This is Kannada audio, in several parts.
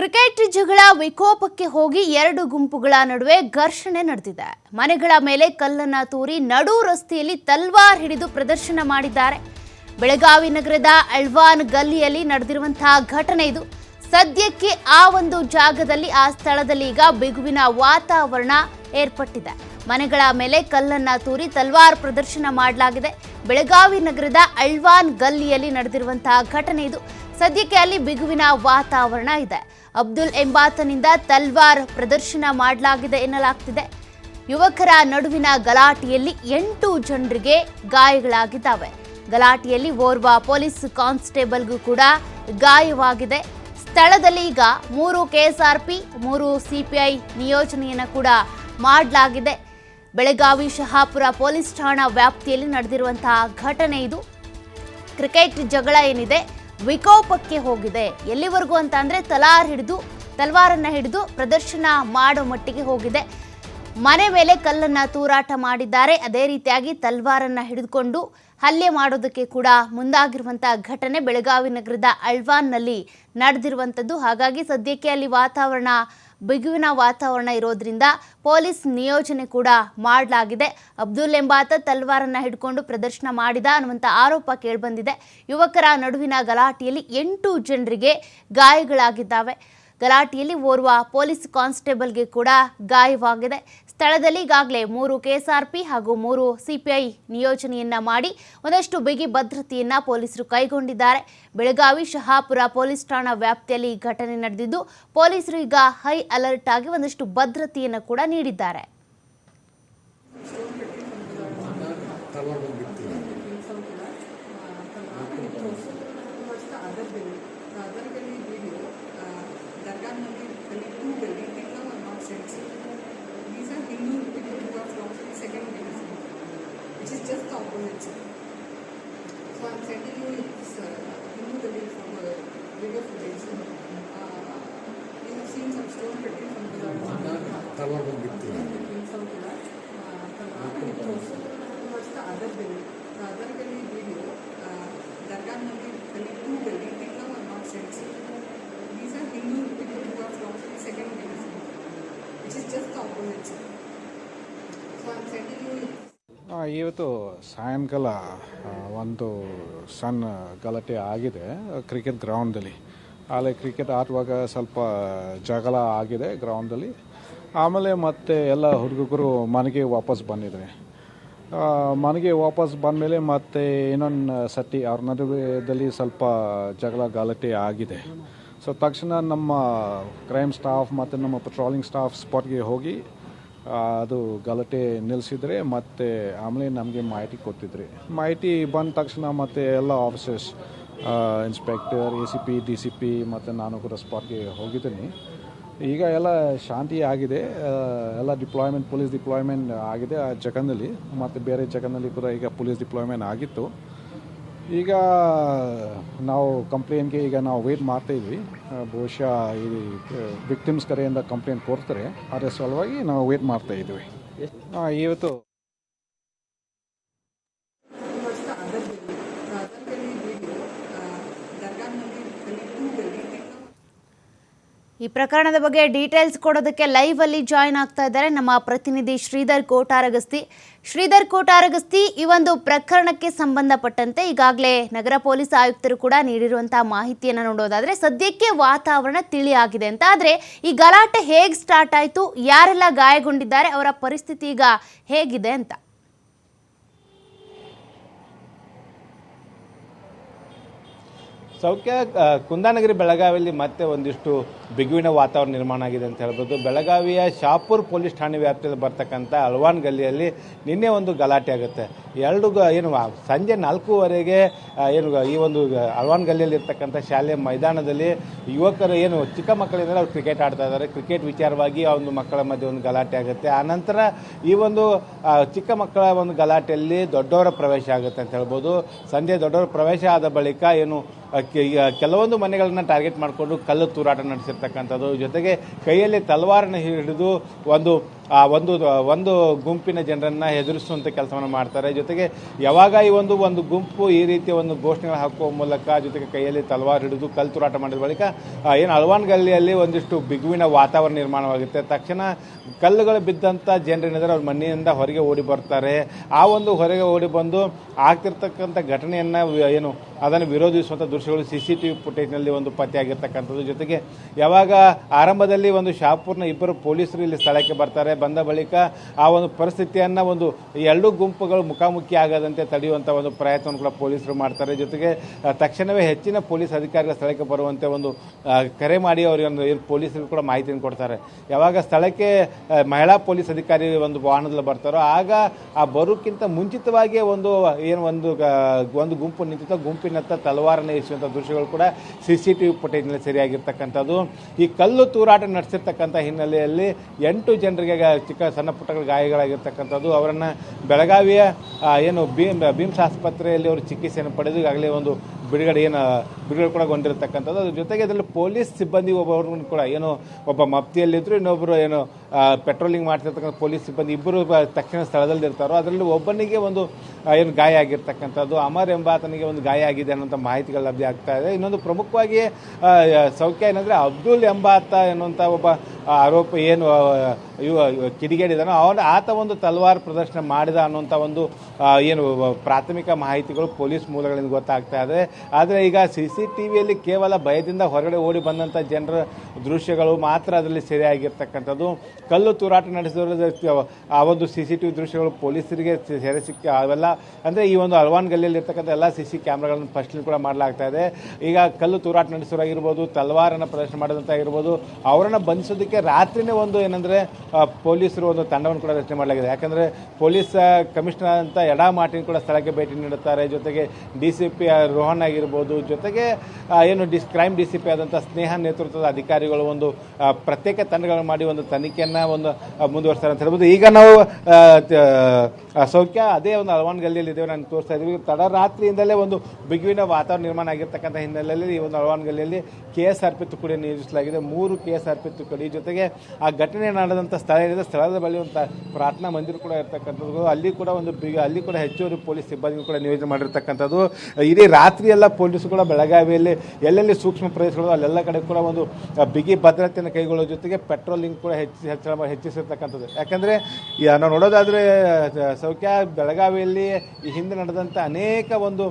ಕ್ರಿಕೆಟ್ ಜಗಳ ವಿಕೋಪಕ್ಕೆ ಹೋಗಿ ಎರಡು ಗುಂಪುಗಳ ನಡುವೆ ಘರ್ಷಣೆ ನಡೆದಿದೆ. ಮನೆಗಳ ಮೇಲೆ ಕಲ್ಲನ್ನ ತೂರಿ ನಡು ರಸ್ತೆಯಲ್ಲಿ ತಲ್ವಾರ್ ಹಿಡಿದು ಪ್ರದರ್ಶನ ಮಾಡಿದ್ದಾರೆ. ಬೆಳಗಾವಿ ನಗರದ ಅಳ್ವಾನ್ ಗಲ್ಲಿಯಲ್ಲಿ ನಡೆದಿರುವಂತಹ ಘಟನೆ ಇದು. ಸದ್ಯಕ್ಕೆ ಆ ಒಂದು ಜಾಗದಲ್ಲಿ, ಆ ಸ್ಥಳದಲ್ಲಿ ಈಗ ಬಿಗುವಿನ ವಾತಾವರಣ ಏರ್ಪಟ್ಟಿದೆ. ಮನೆಗಳ ಮೇಲೆ ಕಲ್ಲನ್ನ ತೂರಿ ತಲ್ವಾರ್ ಪ್ರದರ್ಶನ ಮಾಡಲಾಗಿದೆ. ಬೆಳಗಾವಿ ನಗರದ ಅಳ್ವಾನ್ ಗಲ್ಲಿಯಲ್ಲಿ ನಡೆದಿರುವಂತಹ ಘಟನೆ ಇದು. ಸದ್ಯಕ್ಕೆ ಅಲ್ಲಿ ಬಿಗುವಿನ ವಾತಾವರಣ ಇದೆ. ಅಬ್ದುಲ್ ಎಂಬಾತನಿಂದ ತಲ್ವಾರ್ ಪ್ರದರ್ಶನ ಮಾಡಲಾಗಿದೆ ಎನ್ನಲಾಗ್ತಿದೆ. ಯುವಕರ ನಡುವಿನ ಗಲಾಟೆಯಲ್ಲಿ ಎಂಟು ಜನರಿಗೆ ಗಾಯಗಳಾಗಿದ್ದಾವೆ. ಗಲಾಟೆಯಲ್ಲಿ ಓರ್ವ ಪೊಲೀಸ್ ಕಾನ್ಸ್ಟೇಬಲ್ಗೂ ಕೂಡ ಗಾಯವಾಗಿದೆ. ಸ್ಥಳದಲ್ಲಿ ಈಗ ಮೂರು ಕೆಎಸ್ಆರ್ಪಿ, ಮೂರು ಸಿಪಿಐ ನಿಯೋಜನೆಯನ್ನು ಕೂಡ ಮಾಡಲಾಗಿದೆ. ಬೆಳಗಾವಿ ಶಹಾಪುರ ಪೊಲೀಸ್ ಠಾಣಾ ವ್ಯಾಪ್ತಿಯಲ್ಲಿ ನಡೆದಿರುವಂತಹ ಘಟನೆ ಇದು. ಕ್ರಿಕೆಟ್ ಜಗಳ ಏನಿದೆ, ವಿಕೋಪಕ್ಕೆ ಹೋಗಿದೆ. ಎಲ್ಲಿವರೆಗೂ ಅಂತ ಅಂದ್ರೆ ತಲಾರ್ ಹಿಡಿದು, ತಲ್ವಾರನ್ನ ಹಿಡಿದು ಪ್ರದರ್ಶನ ಮಾಡೋ ಮಟ್ಟಿಗೆ ಹೋಗಿದೆ. ಮನೆ ಮೇಲೆ ಕಲ್ಲನ್ನ ತೂರಾಟ ಮಾಡಿದ್ದಾರೆ. ಅದೇ ರೀತಿಯಾಗಿ ತಲ್ವಾರನ್ನ ಹಿಡಿದುಕೊಂಡು ಹಲ್ಲೆ ಮಾಡೋದಕ್ಕೆ ಕೂಡ ಮುಂದಾಗಿರುವಂತಹ ಘಟನೆ ಬೆಳಗಾವಿ ನಗರದ ಅಳ್ವಾನ್ನಲ್ಲಿ ನಡೆದಿರುವಂಥದ್ದು ಹಾಗಾಗಿ ಸದ್ಯಕ್ಕೆ ಅಲ್ಲಿ ವಾತಾವರಣ ಬಿಗುವಿನ ವಾತಾವರಣ ಇರೋದ್ರಿಂದ ಪೊಲೀಸ್ ನಿಯೋಜನೆ ಕೂಡ ಮಾಡಲಾಗಿದೆ. ಅಬ್ದುಲ್ ಎಂಬಾತ ತಲ್ವಾರನ್ನ ಹಿಡ್ಕೊಂಡು ಪ್ರದರ್ಶನ ಮಾಡಿದ ಅನ್ನುವಂಥ ಆರೋಪ ಕೇಳಿಬಂದಿದೆ. ಯುವಕರ ನಡುವಿನ ಗಲಾಟೆಯಲ್ಲಿ ಎಂಟು ಜನರಿಗೆ ಗಾಯಗಳಾಗಿದ್ದಾವೆ. ಗಲಾಟೆಯಲ್ಲಿ ಓರ್ವ ಪೊಲೀಸ್ ಕಾನ್ಸ್ಟೇಬಲ್ಗೆ ಕೂಡ ಗಾಯವಾಗಿದೆ. ಸ್ಥಳದಲ್ಲಿ ಈಗಾಗಲೇ ಮೂರು ಕೆಎಸ್ಆರ್ಪಿ ಹಾಗೂ ಮೂರು ಸಿಪಿಐ ನಿಯೋಜನೆಯನ್ನ ಮಾಡಿ ಒಂದಷ್ಟು ಬಿಗಿ ಭದ್ರತೆಯನ್ನ ಪೊಲೀಸರು ಕೈಗೊಂಡಿದ್ದಾರೆ. ಬೆಳಗಾವಿ ಶಹಾಪುರ ಪೊಲೀಸ್ ಠಾಣಾ ವ್ಯಾಪ್ತಿಯಲ್ಲಿ ಈ ಘಟನೆ ನಡೆದಿದ್ದು, ಪೊಲೀಸರು ಈಗ ಹೈ ಅಲರ್ಟ್ ಆಗಿ ಒಂದಷ್ಟು ಭದ್ರತೆಯನ್ನು ಕೂಡ ನೀಡಿದ್ದಾರೆ. So I'm sending you this uh, the link from the video footage. Uh, you have seen some stone cutting from the Talwar from Virat. The other building. The other building video, Dargah Nandi, Gully 2 building, they now are not. These are Hindu people who are from the second religion, which is just the opposite. So I'm sending you ಇವತ್ತು ಸಾಯಂಕಾಲ ಒಂದು ಸಣ್ಣ ಗಲಾಟೆ ಆಗಿದೆ ಕ್ರಿಕೆಟ್ ಗ್ರೌಂಡಲ್ಲಿ ಅಲ್ಲಿ ಕ್ರಿಕೆಟ್ ಆಡುವಾಗ ಸ್ವಲ್ಪ ಜಗಳ ಆಗಿದೆ ಗ್ರೌಂಡಲ್ಲಿ ಆಮೇಲೆ ಮತ್ತೆ ಎಲ್ಲ ಹುಡುಗರು ಮನೆಗೆ ವಾಪಸ್ ಬಂದಿದ್ದಾರೆ. ಮನೆಗೆ ವಾಪಸ್ ಬಂದಮೇಲೆ ಮತ್ತೆ ಇನ್ನೊಂದು ಸತಿ ಅವ್ರ ನಡುವೆದಲ್ಲಿ ಸ್ವಲ್ಪ ಜಗಳ ಗಲಾಟೆ ಆಗಿದೆ. ಸೊ ತಕ್ಷಣ ನಮ್ಮ ಕ್ರೈಮ್ ಸ್ಟಾಫ್ ಮತ್ತು ನಮ್ಮ ಪೆಟ್ರೋಲಿಂಗ್ ಸ್ಟಾಫ್ ಸ್ಪಾಟ್ಗೆ ಹೋಗಿ ಅದು ಗಲಾಟೆ ನಿಲ್ಲಿಸಿದ್ರೆ ಮತ್ತೆ ಆಮೇಲೆ ನಮಗೆ ಮಾಹಿತಿ ಕೊಟ್ಟಿದ್ರಿ. ಮಾಹಿತಿ ಬಂದ ತಕ್ಷಣ ಮತ್ತೆ ಎಲ್ಲ officers inspector A C P D C P ಮತ್ತು ನಾನು ಕೂಡ ಸ್ಪಾಟ್ಗೆ ಹೋಗಿದ್ದೀನಿ. ಈಗ ಎಲ್ಲ ಶಾಂತಿ ಆಗಿದೆ. ಎಲ್ಲ ಡಿಪ್ಲಾಯ್ಮೆಂಟ್ ಪೊಲೀಸ್ ಡಿಪ್ಲಾಯ್ಮೆಂಟ್ ಆಗಿದೆ ಆ ಜಗನ್ನಲ್ಲಿ. ಮತ್ತು ಬೇರೆ ಜಗನ್ನಲ್ಲಿ ಕೂಡ ಈಗ ಪೊಲೀಸ್ ಡಿಪ್ಲಾಯ್ಮೆಂಟ್ ಆಗಿತ್ತು. ಈಗ ನಾವು ಕಂಪ್ಲೇಂಟ್ಗೆ ಈಗ ನಾವು ವೇಟ್ ಮಾಡ್ತಾ ಇದ್ವಿ. ಬಹುಶಃ ಈ ವಿಕ್ಟಿಮ್ಸ್ ಕಡೆಯಿಂದ ಕಂಪ್ಲೇಂಟ್ ಕೊಡ್ತಾರೆ. ಅದರ ಸಲುವಾಗಿ ನಾವು ವೇಟ್ ಮಾಡ್ತಾ ಇದ್ವಿ. ಇವತ್ತು ಈ ಪ್ರಕರಣದ ಬಗ್ಗೆ ಡೀಟೇಲ್ಸ್ ಕೊಡೋದಕ್ಕೆ ಲೈವ್ ಅಲ್ಲಿ ಜಾಯಿನ್ ಆಗ್ತಾ ಇದ್ದಾರೆ ನಮ್ಮ ಪ್ರತಿನಿಧಿ ಶ್ರೀಧರ್ ಕೋಟಾರಗಸ್ತಿ. ಶ್ರೀಧರ್ ಕೋಟಾರಗಸ್ತಿ, ಈ ಒಂದು ಪ್ರಕರಣಕ್ಕೆ ಸಂಬಂಧಪಟ್ಟಂತೆ ಈಗಾಗಲೇ ನಗರ ಪೊಲೀಸ್ ಆಯುಕ್ತರು ಕೂಡ ನೀಡಿರುವಂತಹ ಮಾಹಿತಿಯನ್ನು ನೋಡೋದಾದ್ರೆ ಸದ್ಯಕ್ಕೆ ವಾತಾವರಣ ತಿಳಿಯಾಗಿದೆ ಅಂತ. ಆದ್ರೆ ಈ ಗಲಾಟೆ ಹೇಗೆ ಸ್ಟಾರ್ಟ್ ಆಯ್ತು, ಯಾರೆಲ್ಲ ಗಾಯಗೊಂಡಿದ್ದಾರೆ, ಅವರ ಪರಿಸ್ಥಿತಿ ಈಗ ಹೇಗಿದೆ ಅಂತ. ಸೌಖ್ಯ ಕುಂದಾನಗರಿ ಬೆಳಗಾವಿಯಲ್ಲಿ ಮತ್ತೆ ಒಂದಿಷ್ಟು ಬಿಗುವಿನ ವಾತಾವರಣ ನಿರ್ಮಾಣ ಆಗಿದೆ ಅಂತ ಹೇಳ್ಬೋದು. ಬೆಳಗಾವಿಯ ಶಾಪುರ್ ಪೊಲೀಸ್ ಠಾಣೆ ವ್ಯಾಪ್ತಿಯಲ್ಲಿ ಬರ್ತಕ್ಕಂಥ ಅಲ್ವಾನ್ ಗಲ್ಲಿಯಲ್ಲಿ ನಿನ್ನೆ ಒಂದು ಗಲಾಟೆ ಆಗುತ್ತೆ. ಎರಡು ಏನು ಸಂಜೆ ನಾಲ್ಕೂವರೆಗೆ ಆ, ಏನು ಈ ಒಂದು ಅಲ್ವಾನ್ ಗಲ್ಲಿಯಲ್ಲಿ ಇರ್ತಕ್ಕಂಥ ಶಾಲೆ ಮೈದಾನದಲ್ಲಿ ಯುವಕರು ಏನು ಚಿಕ್ಕ ಮಕ್ಕಳಿಂದ ಅವ್ರು ಕ್ರಿಕೆಟ್ ಆಡ್ತಾ ಇದ್ದಾರೆ. ಕ್ರಿಕೆಟ್ ವಿಚಾರವಾಗಿ ಆ ಒಂದು ಮಕ್ಕಳ ಮಧ್ಯೆ ಒಂದು ಗಲಾಟೆ ಆಗುತ್ತೆ. ಆನಂತರ ಈ ಒಂದು ಚಿಕ್ಕ ಮಕ್ಕಳ ಒಂದು ಗಲಾಟೆಯಲ್ಲಿ ದೊಡ್ಡವರ ಪ್ರವೇಶ ಆಗುತ್ತೆ ಅಂತ ಹೇಳ್ಬೋದು. ಸಂಜೆ ದೊಡ್ಡವರ ಪ್ರವೇಶ ಆದ ಬಳಿಕ ಏನು ಆ, ಕೆಲವೊಂದು ಮನೆಗಳನ್ನ ಟಾರ್ಗೆಟ್ ಮಾಡಿಕೊಂಡು ಕಲ್ಲು ತೂರಾಟ ನಡೆಸಿರ್ತಕ್ಕಂಥದ್ದು ಜೊತೆಗೆ ಕೈಯಲ್ಲಿ ತಲವಾರನ್ನು ಹಿಡಿದು ಒಂದು ಆ, ಒಂದು ಒಂದು ಗುಂಪಿನ ಜನರನ್ನು ಹೆದರಿಸುವಂಥ ಕೆಲಸವನ್ನು ಮಾಡ್ತಾರೆ. ಜೊತೆಗೆ ಯಾವಾಗ ಈ ಒಂದು ಒಂದು ಗುಂಪು ಈ ರೀತಿಯ ಒಂದು ಘೋಷಣೆಗಳು ಹಾಕುವ ಮೂಲಕ ಜೊತೆಗೆ ಕೈಯಲ್ಲಿ ತಲವಾರು ಹಿಡಿದು ಕಲ್ ತುರಾಟ ಮಾಡಿದ ಬಳಿಕ ಏನು ಅಳವಾನ್ ಗಲ್ಲಿಯಲ್ಲಿ ಒಂದಿಷ್ಟು ಬಿಗುವಿನ ವಾತಾವರಣ ನಿರ್ಮಾಣವಾಗುತ್ತೆ ತಕ್ಷಣ ಕಲ್ಲುಗಳು ಬಿದ್ದಂಥ ಜನರೇನಿದ್ದಾರೆ ಅವ್ರ ಮನೆಯಿಂದ ಹೊರಗೆ ಓಡಿ ಬರ್ತಾರೆ. ಆ ಒಂದು ಹೊರಗೆ ಓಡಿ ಬಂದು ಆಗ್ತಿರ್ತಕ್ಕಂಥ ಘಟನೆಯನ್ನು ಏನು, ಅದನ್ನು ವಿರೋಧಿಸುವಂಥ ದೃಶ್ಯಗಳು ಸಿ ಸಿ ಟಿ ವಿ ಫುಟೇಜ್ನಲ್ಲಿ ಒಂದು ಪತ್ತೆಯಾಗಿರ್ತಕ್ಕಂಥದ್ದು. ಜೊತೆಗೆ ಯಾವಾಗ ಆರಂಭದಲ್ಲಿ ಒಂದು ಶಾಪುರ್ನ ಇಬ್ಬರು ಪೊಲೀಸರು ಇಲ್ಲಿ ಸ್ಥಳಕ್ಕೆ ಬರ್ತಾರೆ ಬಂದ ಬಳಿಕ ಆ ಒಂದು ಪರಿಸ್ಥಿತಿಯನ್ನು ಒಂದು ಎರಡೂ ಗುಂಪುಗಳು ಮುಖಾಮುಖಿ ಆಗದಂತೆ ತಡೆಯುವಂಥ ಒಂದು ಪ್ರಯತ್ನವನ್ನು ಕೂಡ ಪೊಲೀಸರು ಮಾಡ್ತಾರೆ. ಜೊತೆಗೆ ತಕ್ಷಣವೇ ಹೆಚ್ಚಿನ ಪೊಲೀಸ್ ಅಧಿಕಾರಿಗಳ ಸ್ಥಳಕ್ಕೆ ಬರುವಂತೆ ಒಂದು ಕರೆ ಮಾಡಿ ಅವರಿಗೆ ಒಂದು ಏನು ಪೊಲೀಸರು ಕೂಡ ಮಾಹಿತಿಯನ್ನು ಕೊಡ್ತಾರೆ. ಯಾವಾಗ ಸ್ಥಳಕ್ಕೆ ಮಹಿಳಾ ಪೊಲೀಸ್ ಅಧಿಕಾರಿ ಒಂದು ವಾಹನದಲ್ಲಿ ಬರ್ತಾರೋ, ಆಗ ಆ ಬರೋಕ್ಕಿಂತ ಮುಂಚಿತವಾಗಿಯೇ ಒಂದು, ಏನು ಒಂದು ಒಂದು ಗುಂಪು ನಿಂತಿತ್ತು, ಗುಂಪಿನತ್ತ ತಲವಾರನ್ನು ಇರಿಸುವಂಥ ದೃಶ್ಯಗಳು ಕೂಡ ಸಿ ಸಿ ಟಿ ವಿ ಫುಟೇಜ್ನಲ್ಲಿ ಸರಿಯಾಗಿರ್ತಕ್ಕಂಥದ್ದು. ಈ ಕಲ್ಲು ತೂರಾಟ ನಡೆಸಿರ್ತಕ್ಕಂಥ ಹಿನ್ನೆಲೆಯಲ್ಲಿ ಎಂಟು ಜನರಿಗೆ ಚಿಕ್ಕ ಸಣ್ಣ ಪುಟ್ಟ ಗಾಯಗಳಾಗಿರ್ತಕ್ಕಂಥದ್ದು ಅವರನ್ನು ಬೆಳಗಾವಿಯ ಏನು ಭೀಮ್ಸ್ ಆಸ್ಪತ್ರೆಯಲ್ಲಿ ಅವರು ಚಿಕಿತ್ಸೆಯನ್ನು ಪಡೆದು ಈಗಾಗಲೇ ಒಂದು ಬಿಡುಗಡೆ ಏನು, ಬಿಡುಗಡೆ ಕೂಡ ಗೊಂಡಿರ್ತಕ್ಕಂಥದ್ದು. ಅದ್ರ ಜೊತೆಗೆ ಅದರಲ್ಲಿ ಪೊಲೀಸ್ ಸಿಬ್ಬಂದಿ ಒಬ್ಬರು ಕೂಡ, ಏನು ಒಬ್ಬ ಮಪ್ತಿಯಲ್ಲಿದ್ದರು ಇನ್ನೊಬ್ಬರು ಏನು ಪೆಟ್ರೋಲಿಂಗ್ ಮಾಡ್ತಿರ್ತಕ್ಕಂಥ ಪೊಲೀಸ್ ಸಿಬ್ಬಂದಿ ಇಬ್ಬರು ತಕ್ಷಣ ಸ್ಥಳದಲ್ಲಿ ಇರ್ತಾರೋ, ಅದರಲ್ಲಿ ಒಬ್ಬನಿಗೆ ಒಂದು ಏನು ಗಾಯ ಆಗಿರ್ತಕ್ಕಂಥದ್ದು. ಅಮರ್ ಎಂಬಾತನಿಗೆ ಒಂದು ಗಾಯ ಆಗಿದೆ ಅನ್ನೋಂಥ ಮಾಹಿತಿಗಳು ಲಭ್ಯ ಆಗ್ತಾ ಇದೆ. ಇನ್ನೊಂದು ಪ್ರಮುಖವಾಗಿ ಸೌಖ್ಯ ಏನಂದರೆ ಅಬ್ದುಲ್ ಎಂಬಾತ ಎನ್ನುವಂಥ ಒಬ್ಬ ಆರೋಪಿ ಏನು ಕಿಡಿಗೇಡಿದಾನೋ, ಅವನು, ಆತ ಒಂದು ತಲ್ವಾರ್ ಪ್ರದರ್ಶನ ಮಾಡಿದ ಅನ್ನುವಂಥ ಒಂದು ಏನು, ಪ್ರಾಥಮಿಕ ಮಾಹಿತಿಗಳು ಪೊಲೀಸ್ ಮೂಲಗಳಿಂದ ಗೊತ್ತಾಗ್ತಾ ಇದೆ. ಆದರೆ ಈಗ ಸಿ ಸಿ ಟಿ ವಿಯಲ್ಲಿ ಕೇವಲ ಭಯದಿಂದ ಹೊರಗಡೆ ಓಡಿ ಬಂದಂಥ ಜನರ ದೃಶ್ಯಗಳು ಮಾತ್ರ ಅದರಲ್ಲಿ ಸೆರೆಯಾಗಿರ್ತಕ್ಕಂಥದ್ದು. ಕಲ್ಲು ತೂರಾಟ ನಡೆಸಿದ ಆ ಒಂದು ಸಿ ಸಿ ಟಿ ವಿ ದೃಶ್ಯಗಳು ಪೊಲೀಸರಿಗೆ ಸೆರೆ ಸಿಕ್ಕ, ಅವೆಲ್ಲ ಅಂದರೆ ಈ ಒಂದು ಅಲ್ವಾನ್ ಗಲ್ಲಿಯಲ್ಲಿರ್ತಕ್ಕಂಥ ಎಲ್ಲ ಸಿ ಸಿ ಕ್ಯಾಮ್ರಾಗಳನ್ನು ಫಸ್ಟ್ಲಿ ಕೂಡ ಮಾಡಲಾಗ್ತಾ ಇದೆ. ಈಗ ಕಲ್ಲು ತೂರಾಟ ನಡೆಸೋರಾಗಿರ್ಬೋದು ತಲವಾರನ್ನು ಪ್ರದರ್ಶನ ಮಾಡೋದಂತ ಆಗಿರ್ಬೋದು, ಅವರನ್ನು ಬಂಧಿಸೋದಕ್ಕೆ ರಾತ್ರಿನೇ ಒಂದು ಏನಂದರೆ ಪೊಲೀಸರು ಒಂದು ತಂಡವನ್ನು ಕೂಡ ರಚನೆ ಮಾಡಲಾಗಿದೆ. ಯಾಕಂದರೆ ಪೊಲೀಸ್ ಕಮಿಷನರ್ ಅಂತ ಎಡಾ ಮಾರ್ಟಿನ್ ಕೂಡ ಸ್ಥಳಕ್ಕೆ ಭೇಟಿ ನೀಡುತ್ತಾರೆ. ಜೊತೆಗೆ ಡಿ ಸಿ ಪಿ ರೋಹನ್ ಆಗಿರ್ಬೋದು, ಜೊತೆಗೆ ಏನು ಡಿಸ್, ಕ್ರೈಮ್ ಡಿ ಸಿ ಪಿ ಆದಂಥ ಸ್ನೇಹ ನೇತೃತ್ವದ ಅಧಿಕಾರಿಗಳು ಒಂದು ಪ್ರತ್ಯೇಕ ತಂಡಗಳನ್ನು ಮಾಡಿ ಒಂದು ತನಿಖೆಯನ್ನು ಒಂದು ಮುಂದುವರಿಸ್ತಾರೆ ಅಂತ ಹೇಳ್ಬೋದು. ಈಗ ನಾವು ಸೌಖ್ಯ ಅದೇ ಒಂದು ಅಳವನ್ ಗಲ್ಲಿಯಲ್ಲಿ ಇದ್ದೇವೆ, ನಾನು ತೋರಿಸ್ತಾ ಇದ್ದೀವಿ ತಡರಾತ್ರಿಯಿಂದಲೇ ಒಂದು ಬಿಗುವಿನ ವಾತಾವರಣ ನಿರ್ಮಾಣ ಆಗಿರ್ತಕ್ಕಂಥ ಹಿನ್ನೆಲೆಯಲ್ಲಿ ಈ ಒಂದು ಅಳವನ್ ಗಲ್ಲಿಯಲ್ಲಿ ಕೆ ಎಸ್ ಆರ್ ಪಿ ತುಕಡಿ ನಿಯೋಜಿಸಲಾಗಿದೆ. ಮೂರು ಕೆ ಎಸ್ ಆರ್ ಪಿ ತುಕಡಿ, ಜೊತೆಗೆ ಆ ಘಟನೆ ನಡೆದಂಥ ಸ್ಥಳ ಏನಿದೆ, ಸ್ಥಳದ ಬಳಿ ಒಂದು ಪ್ರಾರ್ಥನಾ ಮಂದಿರ ಕೂಡ ಇರ್ತಕ್ಕಂಥದ್ದು. ಅಲ್ಲಿ ಕೂಡ ಒಂದು ಅಲ್ಲಿ ಕೂಡ ಹೆಚ್ಚುವರಿ ಪೊಲೀಸ್ ಸಿಬ್ಬಂದಿ ಕೂಡ ನಿಯೋಜನೆ ಮಾಡಿರ್ತಕ್ಕಂಥದ್ದು. ಇಡೀ ರಾತ್ರಿ ಎಲ್ಲ ಪೊಲೀಸ್ ಕೂಡ ಬೆಳಗಾವಿಯಲ್ಲಿ ಎಲ್ಲೆಲ್ಲಿ ಸೂಕ್ಷ್ಮ ಪ್ರದೇಶಗಳು ಅಲ್ಲೆಲ್ಲ ಕಡೆ ಕೂಡ ಒಂದು ಬಿಗಿ ಭದ್ರತೆಯನ್ನು ಕೈಗೊಳ್ಳೋ ಜೊತೆಗೆ ಪೆಟ್ರೋಲಿಂಗ್ ಕೂಡ ಹೆಚ್ಚು, ಹೆಚ್ಚಳ ಹೆಚ್ಚಿಸಿರ್ತಕ್ಕಂಥದ್ದು. ಯಾಕಂದರೆ ನಾವು ನೋಡೋದಾದರೆ ಸೌಖ್ಯ ಬೆಳಗಾವಿಯಲ್ಲಿ ಈ ಹಿಂದೆ ನಡೆದಂಥ ಅನೇಕ ಒಂದು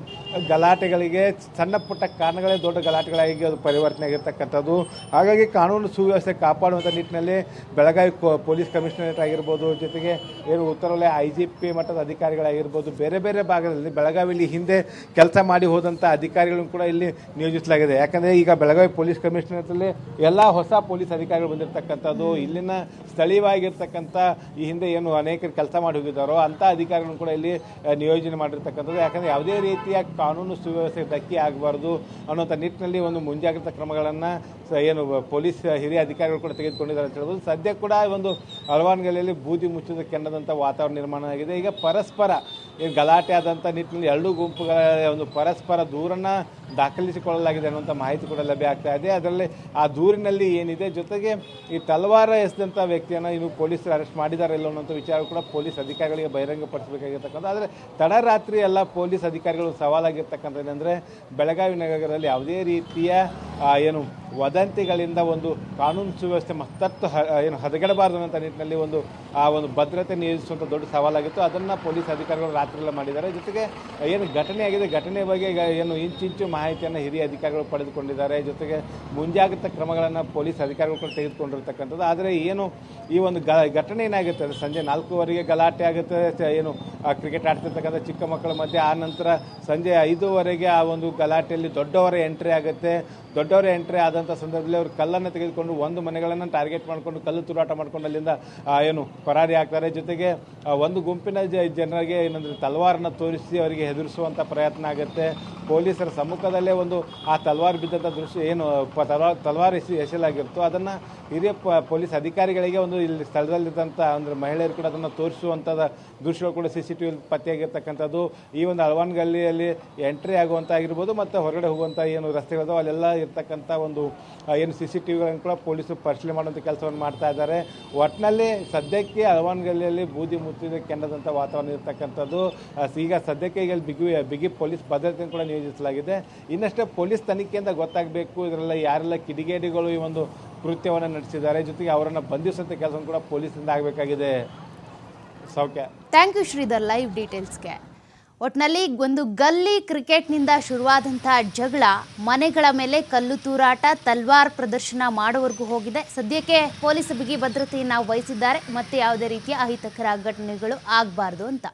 ಗಲಾಟೆಗಳಿಗೆ ಸಣ್ಣ ಪುಟ್ಟ ಕಾರಣಗಳೇ ದೊಡ್ಡ ಗಲಾಟೆಗಳಾಗಿ ಅದು ಪರಿವರ್ತನೆ ಆಗಿರ್ತಕ್ಕಂಥದ್ದು. ಹಾಗಾಗಿ ಕಾನೂನು ಸುವ್ಯವಸ್ಥೆ ಕಾಪಾಡುವಂಥ ನಿಟ್ಟಿನಲ್ಲಿ ಬೆಳಗಾವಿ ಪೊಲೀಸ್ ಕಮಿಷನರೇಟ್ ಆಗಿರ್ಬೋದು, ಜೊತೆಗೆ ಏನು ಉತ್ತರ ವಲಯ ಐ ಜಿ ಪಿ ಮಟ್ಟದ ಅಧಿಕಾರಿಗಳಾಗಿರ್ಬೋದು, ಬೇರೆ ಬೇರೆ ಭಾಗದಲ್ಲಿ ಬೆಳಗಾವಿಯಲ್ಲಿ ಹಿಂದೆ ಕೆಲಸ ಮಾಡಿ ಹೋದಂಥ ಅಧಿಕಾರಿಗಳನ್ನು ಕೂಡ ಇಲ್ಲಿ ನಿಯೋಜಿಸಲಾಗಿದೆ. ಯಾಕಂದರೆ ಈಗ ಬೆಳಗಾವಿ ಪೊಲೀಸ್ ಕಮಿಷನರೇಟಲ್ಲಿ ಎಲ್ಲ ಹೊಸ ಪೊಲೀಸ್ ಅಧಿಕಾರಿಗಳು ಬಂದಿರತಕ್ಕಂಥದ್ದು. ಇಲ್ಲಿನ ಸ್ಥಳೀಯವಾಗಿರ್ತಕ್ಕಂಥ ಈ ಹಿಂದೆ ಏನು ಅನೇಕರು ಕೆಲಸ ಮಾಡಿ ಹೋಗಿದ್ದಾರೋ ಅಂಥ ಅಧಿಕಾರಿಗಳನ್ನು ಕೂಡ ಇಲ್ಲಿ ನಿಯೋಜನೆ ಮಾಡಿರ್ತಕ್ಕಂಥದ್ದು. ಯಾಕಂದರೆ ಯಾವುದೇ ರೀತಿಯ ಕಾನೂನು ಸುವ್ಯವಸ್ಥೆ ಧಕ್ಕೆ ಆಗಬಾರ್ದು ಅನ್ನೋಂಥ ನಿಟ್ಟಿನಲ್ಲಿ ಒಂದು ಮುಂಜಾಗ್ರತಾ ಕ್ರಮಗಳನ್ನು ಏನು ಪೊಲೀಸ್ ಹಿರಿಯ ಅಧಿಕಾರಿಗಳು ಕೂಡ ತೆಗೆದುಕೊಂಡಿದ್ದಾರೆ ಅಂತ ಹೇಳ್ಬೋದು. ಸದ್ಯ ಕೂಡ ಒಂದು ಹಲವಾನ್ಗಲೆಯಲ್ಲಿ ಬೂದಿ ಮುಚ್ಚಿದ ಕೆಂಡದಂಥ ವಾತಾವರಣ ನಿರ್ಮಾಣ ಆಗಿದೆ. ಈಗ ಪರಸ್ಪರ ಏನು ಗಲಾಟೆ ಆದಂಥ ನಿಟ್ಟಿನಲ್ಲಿ ಎರಡೂ ಗುಂಪುಗಳ ಒಂದು ಪರಸ್ಪರ ದೂರನ್ನು ದಾಖಲಿಸಿಕೊಳ್ಳಲಾಗಿದೆ ಅನ್ನುವಂಥ ಮಾಹಿತಿ ಕೂಡ ಲಭ್ಯ ಆಗ್ತಾ ಇದೆ. ಅದರಲ್ಲಿ ಆ ದೂರಿನಲ್ಲಿ ಏನಿದೆ? ಜೊತೆಗೆ ಈ ತಲವಾರ ಎಸೆದಂಥ ವ್ಯಕ್ತಿಯನ್ನು ಇನ್ನು ಪೊಲೀಸರು ಅರೆಸ್ಟ್ ಮಾಡಿದ್ದಾರೆ ಇಲ್ಲ ಅನ್ನೋಂಥ ವಿಚಾರ ಕೂಡ ಪೊಲೀಸ್ ಅಧಿಕಾರಿಗಳಿಗೆ ಬಹಿರಂಗಪಡಿಸಬೇಕಾಗಿರ್ತಕ್ಕಂಥ, ಆದರೆ ತಡರಾತ್ರಿ ಎಲ್ಲ ಪೊಲೀಸ್ ಅಧಿಕಾರಿಗಳು ಸವಾಲಾಗಿರ್ತಕ್ಕಂಥ ಏನಂದರೆ ಬೆಳಗಾವಿ ನಗರದಲ್ಲಿ ಯಾವುದೇ ರೀತಿಯ ಏನು ವದಂತಿಗಳಿಂದ ಒಂದು ಕಾನೂನು ಸುವ್ಯವಸ್ಥೆ ಮತ್ತಷ್ಟು ಹ, ಏನು ಹದಗೆಡಬಾರ್ದು ಅನ್ನೋಂಥ ನಿಟ್ಟಿನಲ್ಲಿ ಒಂದು, ಆ, ಒಂದು ಭದ್ರತೆ ನಿಯೋಜಿಸುವಂಥ ದೊಡ್ಡ ಸವಾಲಾಗಿತ್ತು. ಅದನ್ನು ಪೊಲೀಸ್ ಅಧಿಕಾರಿಗಳು ರಾತ್ರಿ ಎಲ್ಲ ಮಾಡಿದ್ದಾರೆ. ಜೊತೆಗೆ, ಏನು ಘಟನೆ ಆಗಿದೆ, ಘಟನೆ ಬಗ್ಗೆ ಏನು ಇಂಚಿಂಚು ಮಾಹಿತಿಯನ್ನು ಹಿರಿಯ ಅಧಿಕಾರಿಗಳು ಪಡೆದುಕೊಂಡಿದ್ದಾರೆ. ಜೊತೆಗೆ, ಮುಂಜಾಗ್ರತಾ ಕ್ರಮಗಳನ್ನು ಪೊಲೀಸ್ ಅಧಿಕಾರಿಗಳು ಕೂಡ ತೆಗೆದುಕೊಂಡಿರ್ತಕ್ಕಂಥದ್ದು. ಆದರೆ ಏನು ಈ ಒಂದು ಗ ಘಟನೆ ಏನಾಗುತ್ತೆ? ಅಂದರೆ ಸಂಜೆ ನಾಲ್ಕೂವರೆಗೆ ಗಲಾಟೆ ಆಗುತ್ತೆ. ಏನು ಕ್ರಿಕೆಟ್ ಆಡ್ತಿರ್ತಕ್ಕಂಥ ಚಿಕ್ಕ ಮಕ್ಕಳ ಮಧ್ಯೆ. ಆ ನಂತರ ಸಂಜೆ ಐದೂವರೆಗೆ ಆ ಒಂದು ಗಲಾಟೆಯಲ್ಲಿ ದೊಡ್ಡವರ ಎಂಟ್ರಿ ಆಗುತ್ತೆ. ದೊಡ್ಡವರ ಎಂಟ್ರಿ ಆದಂಥ ಸಂದರ್ಭದಲ್ಲಿ ಅವರು ಕಲ್ಲನ್ನು ತೆಗೆದುಕೊಂಡು ಒಂದು ಮನೆಗಳನ್ನು ಟಾರ್ಗೆಟ್ ಮಾಡಿಕೊಂಡು ಕಲ್ಲು ತೂರಾಟ ಮಾಡಿಕೊಂಡು ಅಲ್ಲಿಂದ ಏನು ಪರಾರಿ ಆಗ್ತಾರೆ. ಜೊತೆಗೆ ಒಂದು ಗುಂಪಿನ ಜನರಿಗೆ ಏನಂದ್ರೆ ತಲವಾರನ್ನ ತೋರಿಸಿ ಅವರಿಗೆ ಹೆದರಿಸುವಂಥ ಪ್ರಯತ್ನ ಆಗುತ್ತೆ. ಪೊಲೀಸರ ಸಮ್ಮುಖದಲ್ಲೇ ಒಂದು ಆ ತಲ್ವಾರ್ ಬಿದ್ದಂಥ ದೃಶ್ಯ ಏನು ತಲವಾರ್ ತಲ್ವಾರ್ ಎಸಿ ಎಸೆಲಾಗಿತ್ತು ಅದನ್ನು ಹಿರಿಯ ಪೊಲೀಸ್ ಅಧಿಕಾರಿಗಳಿಗೆ ಒಂದು ಇಲ್ಲಿ ಸ್ಥಳದಲ್ಲಿದ್ದಂಥ ಅಂದರೆ ಮಹಿಳೆಯರು ಕೂಡ ಅದನ್ನು ತೋರಿಸುವಂಥದ್ದು ದೃಶ್ಯಗಳು ಕೂಡ ಸಿ ಸಿ ಟಿ ವಿಲಿ ಪತ್ತೆಯಾಗಿರ್ತಕ್ಕಂಥದ್ದು. ಈ ಒಂದು ಅಳವನ್ ಗಲ್ಲಿಯಲ್ಲಿ ಎಂಟ್ರಿ ಆಗುವಂಥ ಆಗಿರ್ಬೋದು ಮತ್ತು ಹೊರಗಡೆ ಹೋಗುವಂಥ ಏನು ರಸ್ತೆಗಳಿದಾವೆ, ಅಲ್ಲೆಲ್ಲ ಇರ್ತಕ್ಕಂಥ ಒಂದು ಏನು ಸಿ ಸಿ ಟಿ ವಿಗಳನ್ನು ಕೂಡ ಪೊಲೀಸರು ಪರಿಶೀಲನೆ ಮಾಡುವಂಥ ಕೆಲಸವನ್ನು ಮಾಡ್ತಾ ಇದ್ದಾರೆ. ಒಟ್ಟಿನಲ್ಲಿ ಸದ್ಯಕ್ಕೆ ಅಳವನ್ ಗಲ್ಲಿಯಲ್ಲಿ ಬೂದಿ ಮುಚ್ಚಿದ ಕೆಂಡದಂಥ ವಾತಾವರಣ ಇರ್ತಕ್ಕಂಥದ್ದು. ಈಗ ಸದ್ಯಕ್ಕೆ ಈಗ ಬಿಗಿ ಬಿಗಿ ಪೊಲೀಸ್ ಭದ್ರತೆಯನ್ನು ಕೂಡ ನಿಯೋಜಿಸಲಾಗಿದೆ ಇನ್ನಷ್ಟೇ ಪೊಲೀಸ್ ತನಿಖೆಯಿಂದ ಗೊತ್ತಾಗಬೇಕು ಇದರೆಲ್ಲ ಯಾರೆಲ್ಲ ಕಿಡಿಗೇಡಿಗಳು ಈ ಒಂದು ಕೃತ್ಯವನ್ನು ನಡೆಸಿದ್ದಾರೆ. ಜೊತೆಗೆ ಅವರನ್ನು ಬಂಧಿಸುವಂಥ ಕೆಲಸ ಕೂಡ ಪೊಲೀಸಿಂದ ಆಗಬೇಕಾಗಿದೆ. ಸೌಖ್ಯ. Thank you Shridhar. ಲೈವ್ ಡೀಟೇಲ್ಸ್ಗೆ ಒಟ್ನಲ್ಲಿ ಒಂದು ಗಲ್ಲಿ ಕ್ರಿಕೆಟ್ನಿಂದ ಶುರುವಾದಂಥ ಜಗಳ ಮನೆಗಳ ಮೇಲೆ ಕಲ್ಲು ತೂರಾಟ, ತಲ್ವಾರ್ ಪ್ರದರ್ಶನ ಮಾಡುವವರೆಗೂ ಹೋಗಿದೆ. ಸದ್ಯಕ್ಕೆ ಪೊಲೀಸ್ ಬಿಗಿ ಭದ್ರತೆಯನ್ನು ವಹಿಸಿದ್ದಾರೆ. ಮತ್ತೆ ಯಾವುದೇ ರೀತಿಯ ಅಹಿತಕರ ಘಟನೆಗಳು ಆಗಬಾರ್ದು ಅಂತ.